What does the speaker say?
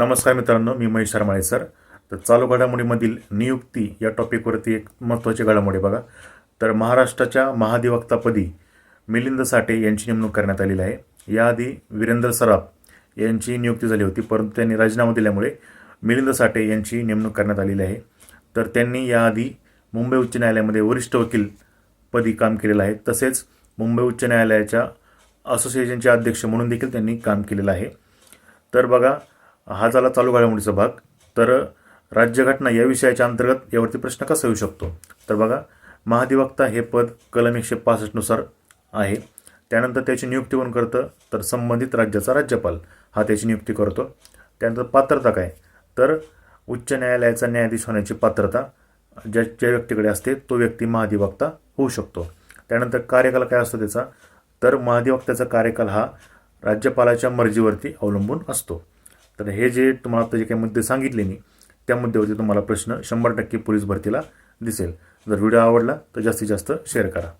नमस्कार मित्रांनो मी महेश शर्माळे सर. तर चालू घडामोडीमधील नियुक्ती या टॉपिकवरती एक महत्त्वाची घडामोडी बघा. तर महाराष्ट्राच्या महाधिवक्तापदी मिलिंद साठे यांची नेमणूक करण्यात आलेली आहे. याआधी वीरेंद्र सराफ यांची नियुक्ती झाली होती परंतु त्यांनी राजीनामा दिल्यामुळे मिलिंद साठे यांची नेमणूक करण्यात आलेली आहे. तर त्यांनी याआधी मुंबई उच्च न्यायालयामध्ये वरिष्ठ वकील पदी काम केलेलं आहे. तसेच मुंबई उच्च न्यायालयाच्या असोसिएशनचे अध्यक्ष म्हणून देखील त्यांनी काम केलेलं आहे. तर बघा हा झाला चालू घडामोडीचा भाग. तर राज्यघटना या विषयाच्या अंतर्गत यावरती प्रश्न कसा येऊ शकतो? तर बघा महाधिवक्ता हे पद कलम एकशे पासष्टनुसार आहे. त्यानंतर त्याची नियुक्ती कोण करतं? तर संबंधित राज्याचा राज्यपाल हा त्याची नियुक्ती करतो. त्यानंतर पात्रता काय? तर उच्च न्यायालयाचा न्यायाधीश होण्याची पात्रता ज्या ज्या व्यक्तीकडे असते तो व्यक्ती महाधिवक्ता होऊ शकतो. त्यानंतर कार्यकाल काय असतो त्याचा? तर महाधिवक्त्याचा कार्यकाल हा राज्यपालाच्या मर्जीवरती अवलंबून असतो. तर हे जे तुम्हाला आता जे काही मुद्दे सांगितले मी त्या मुद्द्यावरती तुम्हाला प्रश्न शंभर टक्के पोलीस भरतीला दिसेल. जर व्हिडिओ आवडला तर जास्तीत जास्त शेअर करा.